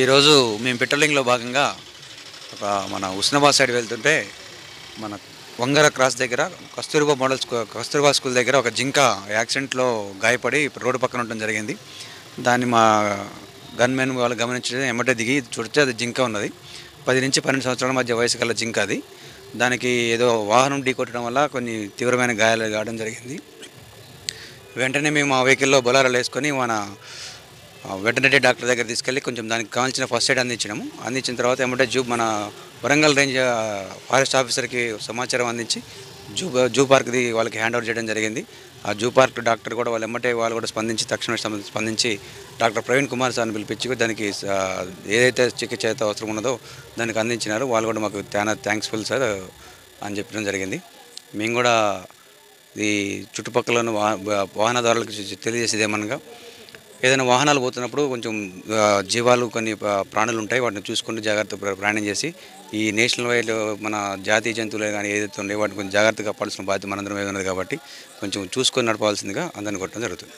ఈరోజు మేము పెట్రోలింగ్లో భాగంగా ఒక మన ఉస్నాబాద్ సైడ్ వెళ్తుంటే మన వంగర క్రాస్ దగ్గర Kasturba model school Kasturba school దగ్గర ఒక జింక యాక్సిడెంట్లో గాయపడి రోడ్డు పక్కన ఉండడం జరిగింది. దాన్ని మా గన్మెన్ వాళ్ళు గమనించడం ఎమ్మటే దిగి చూడితే అది జింక ఉన్నది. పది నుంచి పన్నెండు సంవత్సరాల మధ్య వయసు గల జింక అది. దానికి ఏదో వాహనం ఢీకొట్టడం వల్ల కొన్ని తీవ్రమైన గాయాలు కావడం జరిగింది. వెంటనే మేము ఆ వెహికల్లో బొలారాలు వేసుకొని మన వెటనరీ డాక్టర్ దగ్గర తీసుకెళ్ళి కొంచెం దానికి కావాల్సిన ఫస్ట్ ఎయిడ్ అందించినాము. అందించిన తర్వాత ఏమంటే జూ మన వరంగల్ రేంజ్ ఫారెస్ట్ ఆఫీసర్కి సమాచారం అందించి జూ జూ పార్క్ది వాళ్ళకి హ్యాండ్ ఓవర్ చేయడం జరిగింది. ఆ జూ పార్క్ డాక్టర్ కూడా వాళ్ళు ఎమ్మటే వాళ్ళు కూడా స్పందించి తక్షణమే స్పందించి డాక్టర్ ప్రవీణ్ కుమార్ సార్ని పిలిపించి దానికి ఏదైతే చికిత్స అయితే అవసరం ఉన్నదో దానికి అందించినారు. వాళ్ళు కూడా మాకు చాలా థ్యాంక్స్ఫుల్ సార్ అని చెప్పడం జరిగింది. మేము కూడా ఈ చుట్టుపక్కల ఉన్న వాహనదారులకు తెలియజేసేది ఏమనగా ఏదైనా వాహనాలు పోతున్నప్పుడు కొంచెం జీవాలు కొన్ని ప్రాణులు ఉంటాయి వాటిని చూసుకుంటూ జాగ్రత్త ప్రయాణం చేసి ఈ నేషనల్ వైడ్ మన జాతీయ జంతువులు కానీ ఏదైతే ఉన్నాయో వాటిని కొంచెం జాగ్రత్తగా పడాల్సిన బాధ్యత మనందరం మీద ఉన్నది కాబట్టి కొంచెం చూసుకొని నడపాల్సిందిగా అందరిని కొట్టడం జరుగుతుంది.